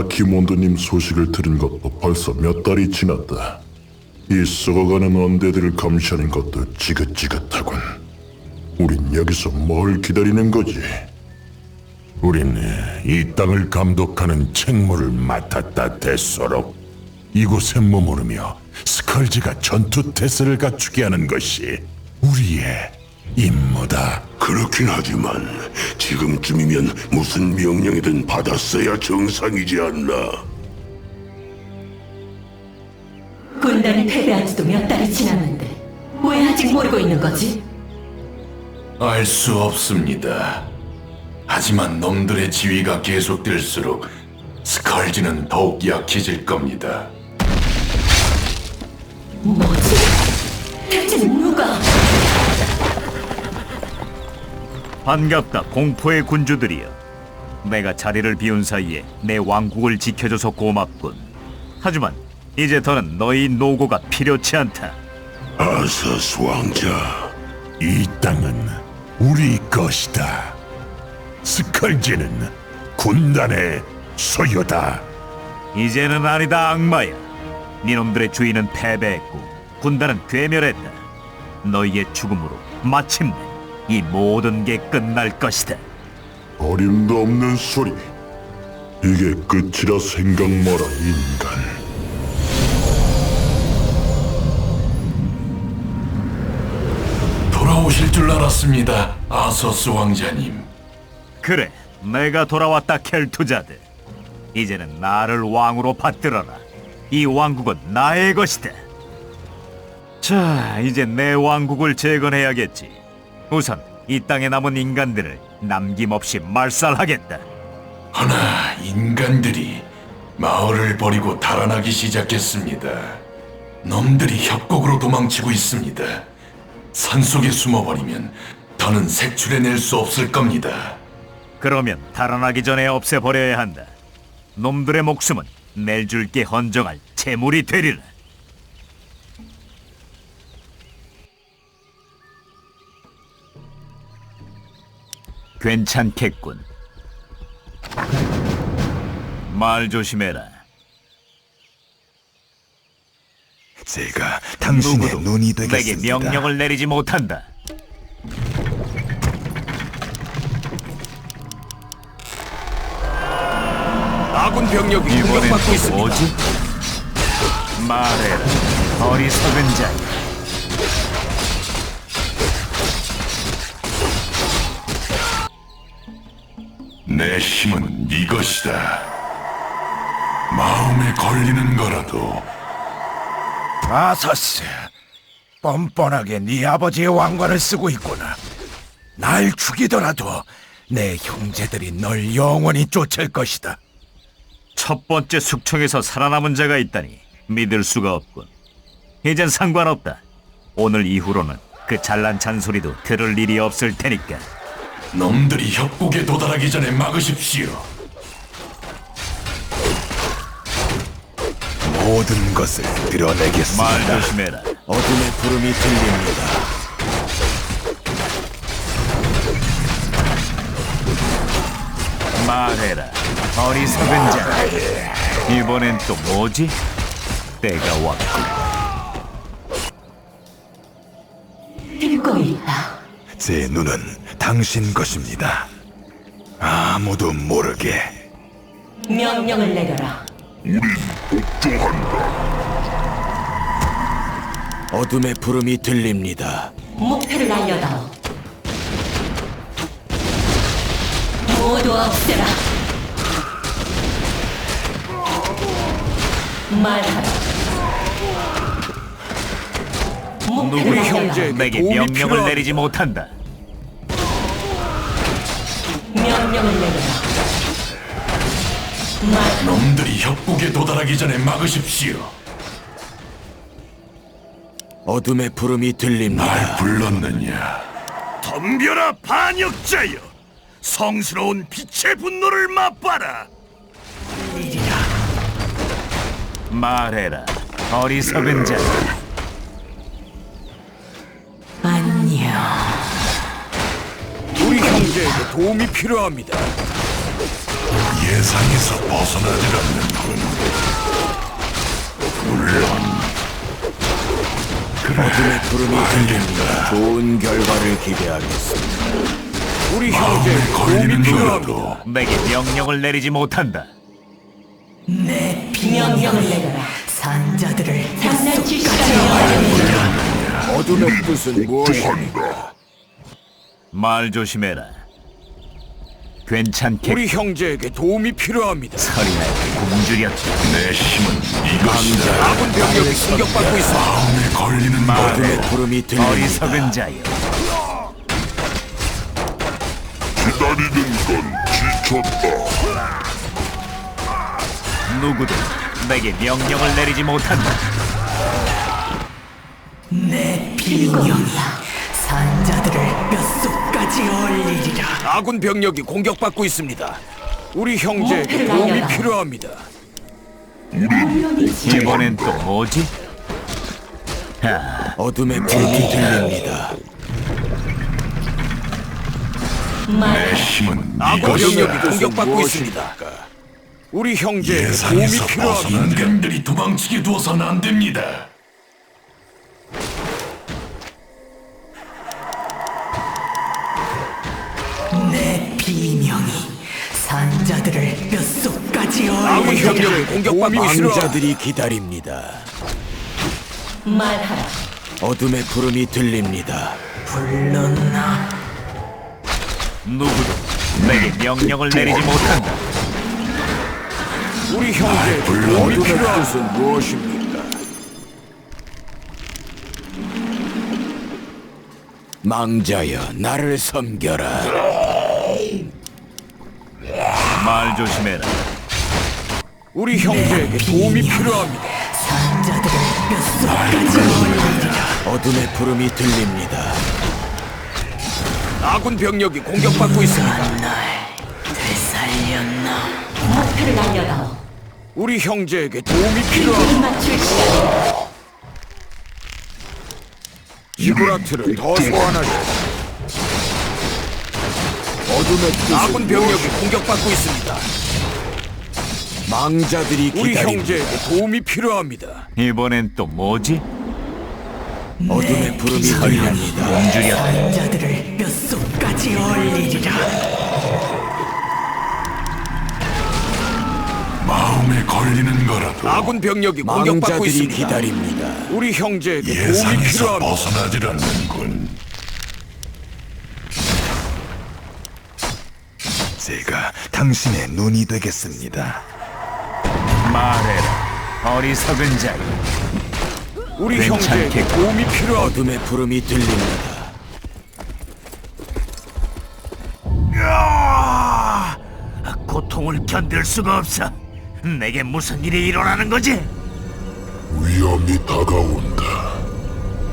아키몬드님 소식을 들은 것도 벌써 몇 달이 지났다. 이 썩어가는 언데드를 감시하는 것도 지긋지긋하군. 우린 여기서 뭘 기다리는 거지? 우린 이 땅을 감독하는 책무를 맡았다 데소록 이곳에 머무르며 스컬지가 전투 태세를 갖추게 하는 것이 우리의 임무다 그렇긴 하지만 지금쯤이면 무슨 명령이든 받았어야 정상이지 않나. 군단이 패배한 지도 몇 달이 지났는데 왜 아직 모르고 있는 거지? 알 수 없습니다. 하지만 놈들의 지위가 계속될수록 스컬지는 더욱 약해질 겁니다. 뭐지? 대체 누가? 반갑다 공포의 군주들이여. 내가 자리를 비운 사이에 내 왕국을 지켜줘서 고맙군. 하지만 이제 더는 너희 노고가 필요치 않다. 아서스 왕자, 이 땅은 우리 것이다. 스컬지는 군단의 소유다. 이제는 아니다 악마야 니놈들의 주인은 패배했고 군단은 괴멸했다. 너희의 죽음으로 마침내 이 모든 게 끝날 것이다 어림도 없는 소리. 이게 끝이라 생각 마라, 인간. 돌아오실 줄 알았습니다, 아서스 왕자님. 그래, 내가 돌아왔다 켈투자드. 이제는 나를 왕으로 받들어라. 이 왕국은 나의 것이다. 자, 이제 내 왕국을 재건해야겠지. 우선 이 땅에 남은 인간들을 남김없이 말살하겠다. 하나 인간들이 마을을 버리고 달아나기 시작했습니다. 놈들이 협곡으로 도망치고 있습니다. 산속에 숨어버리면 더는 색출해낼 수 없을 겁니다. 그러면 달아나기 전에 없애버려야 한다. 놈들의 목숨은 낼 줄게 헌정할 재물이 되리라. 괜찮겠군. 말 조심해라. 제가 당신의 눈이 내게 되겠습니다. 명령을 내리지 못한다. 아군 병력이 이번엔 또 뭐지? 말해라, 어리석은 자. 내 힘은 이것이다. 마음에 걸리는 거라도 아서스, 뻔뻔하게 네 아버지의 왕관을 쓰고 있구나. 날 죽이더라도 내 형제들이 널 영원히 쫓을 것이다. 첫 번째 숙청에서 살아남은 자가 있다니 믿을 수가 없군. 이젠 상관없다. 오늘 이후로는 그 잘난 잔소리도 들을 일이 없을 테니까. 놈들이 협곡에 도달하기 전에 막으십시오. 모든 것을 드러내겠습니다. 말 조심해라. 어둠의 부름이 들립니다. 말해라, 어리석은 자. 이번엔 또 뭐지? 때가 왔군. 듣고 있다. 제 눈은 당신 것입니다. 아무도 모르게 명령을 내려라. 어둠의 부름이 들립니다. 목표를 알려다오. 모두 없애라. 말하라. 목표를 알려다오. 형제 내게 명령을 내리지 못한다. 명령을 내려라. 말 놈들이 협곡에 도달하기 전에 막으십시오. 어둠의 부름이 들립니다. 날 불렀느냐? 덤벼라 반역자여 성스러운 빛의 분노를 맛봐라 말해라, 어리석은 자. 형제에게 도움이 필요합니다. 예상에서 벗어나질 않는군. 어둠의 구름이 들립니다. 좋은 결과를 기대하겠습니다. 우리 형제 마음에 도움이 걸리는 필요합니다. 거라도 내게 명령을 내리지 못한다. 내 명령을 내려라. 산자들을 장난칠 시간이야. 어둠의 뜻은 무엇입니까? 말 조심해라. 괜찮게 우리 형제에게 도움이 필요합니다. 서리나 굶주렸다. 내 힘은 이것이다. 아군 병력이 공격받고 있습니다. 마음에 걸리는 거라도 구름이 들립니다. 어리석은 자여. 기다리는 건 지쳤다. 누구도 내게 명령을 내리지 못한다. 내 비명이야. 산자들을 몇속까지 올리리라. 아군 병력이 공격받고 있습니다. 우리 형제에게 목표를 도움이 날려라. 필요합니다. 이번엔 또 뭐지? 아, 어둠의 불이 들립니다. 내 힘은 아군 병력이. 공격받고 있습니다. 우리 형제에게 도움이 예상에서 필요합니다. 벗어난 인간들이 도망치게 두어서는 안 됩니다. 뼛속까지 아군 올리리라. 병력을 공격받고 왕자들이 기다립니다. 말하라. 어둠의 구름이 들립니다. 불렀나? 누구도 내게 명령을 내리지 못한다. 우리 형제에게 도움이 필요한 뜻은 무엇입니까? 망자여 나를 섬겨라. 말 조심해라. 우리 형제에게 도움이 필요합니다. 뼛속까지. 어둠의 구름이 들립니다. 아군 병력이 공격받고 있습니다. 날 되살렸나? 목표를 날려다오. 우리 형제에게 도움이 이 필요합니다. 맞출. 지브라트를 더 소환하자. 어둠의 뜻 아군 병력이 공격받고 있습니다. 망자들이 우리 형제에게 도움이 필요합니다. 이번엔 또 뭐지? 어둠의 구름이 들립니다. 굶주렸다. 산자들을 뼛속까지 올리리라. 마음에 걸리는 거라도 아군 병력이 공격받고 있습니다. 기다립니다. 우리 형제에게 도움이 예상에서 필요합니다. 벗어나질 않는군. 제가 당신의 눈이 되겠습니다. 말해라. 어리석은 자여. 우리 형제에게 도움이 필요. 어둠의 구름이 들립니다. 고통을 견딜 수가 없어. 내게 무슨 일이 일어나는 거지? 위험이 다가온다.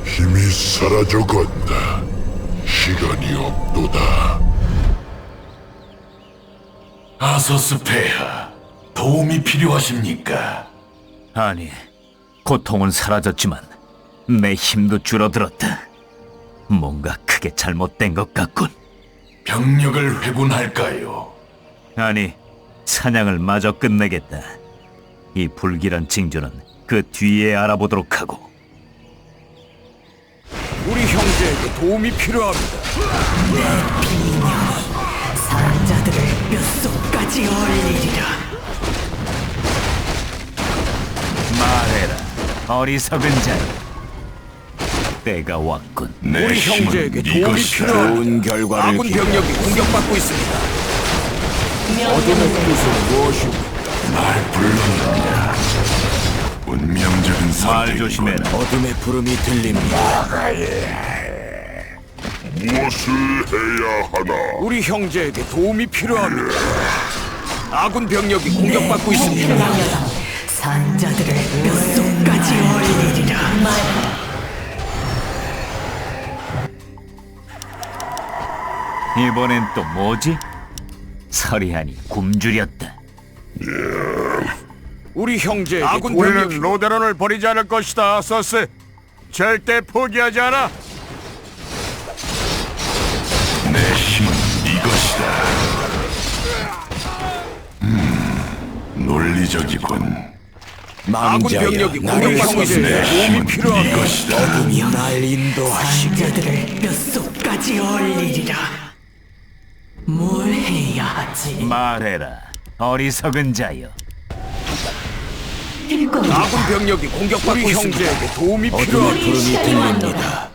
힘이 사라져간다. 시간이 없도다. 아서스 폐하, 도움이 필요하십니까? 아니, 고통은 사라졌지만 내 힘도 줄어들었다. 뭔가 크게 잘못된 것 같군. 병력을 회군할까요? 아니, 사냥을 마저 끝내겠다. 이 불길한 징조는 그 뒤에 알아보도록 하고. 우리 형제에게 도움이 필요합니다. 산자들을 뼛속까지 올리리라. 말해라, 어리석은 자여. 때가 왔군. 내 우리 형제에게 도움이. 결과를 아군 병력이 공격받고 있습니다. 어둠의 뜻은 무엇입니까? 날 불렀느냐? 운명적인 말 선택이군. 조심해라. 어둠의 구름이 들립니다. 무엇을 해야 하나? 우리 형제에게 도움이 필요합니다. 아군 병력이 공격받고 있습니다. 산자들을 뼛속까지 올리리라. 말하라. 이번엔 또 뭐지? 서리하니 굶주렸다. 우리 형제에게 아군 병력이 로데론을 버리지 않을 것이다, 서스. 절대 포기하지 않아. 내 힘은 이것이다. 음, 논리적이군. 아군 병력이 공격받고 있는데 도움이 필요하다. 이것이다. 어둠이여 날 인도하시게 자들을 뼛속까지 얼리리라. 뭘 해야 하지? 말해라, 어리석은 자여. 아군 병력이 공격받고 있습니다. 형제에게 도움이 필요하다. 우리 시간이 왔노라.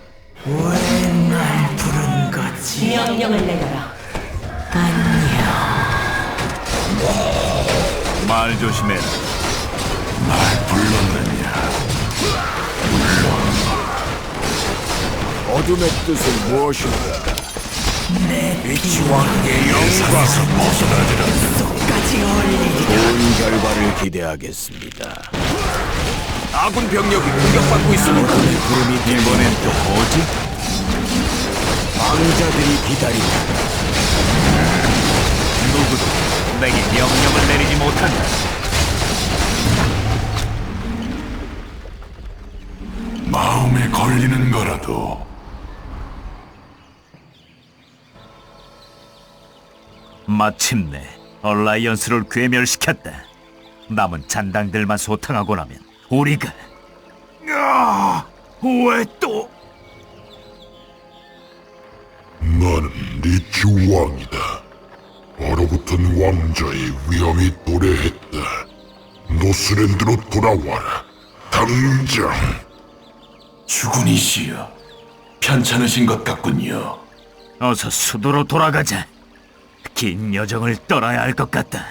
왜날 부른 거지? 명령을 내려라. 안녕. 말 조심해라. 날 불렀느냐? 어둠의 뜻은 무엇인가? 위치왕의 영광 뼛속까지 얼리리라. 좋은 결과를 기대하겠습니다 아군 병력이 공격받고 있습니다. 이번엔 또 뭐지? 왕자들이 기다린다 누구도 내게 명령을 내리지 못한다. 마음에 걸리는 거라도 마침내 얼라이언스를 괴멸시켰다. 남은 잔당들만 소탕하고 나면 우리가 왜 또? 나는 리치 왕이다. 얼어붙은 왕자의 위험이 도래했다. 노스랜드로 돌아와라. 당장. 주군이시여 편찮으신 것 같군요 어서 수도로 돌아가자. 긴 여정을 떠나야 할 것 같다.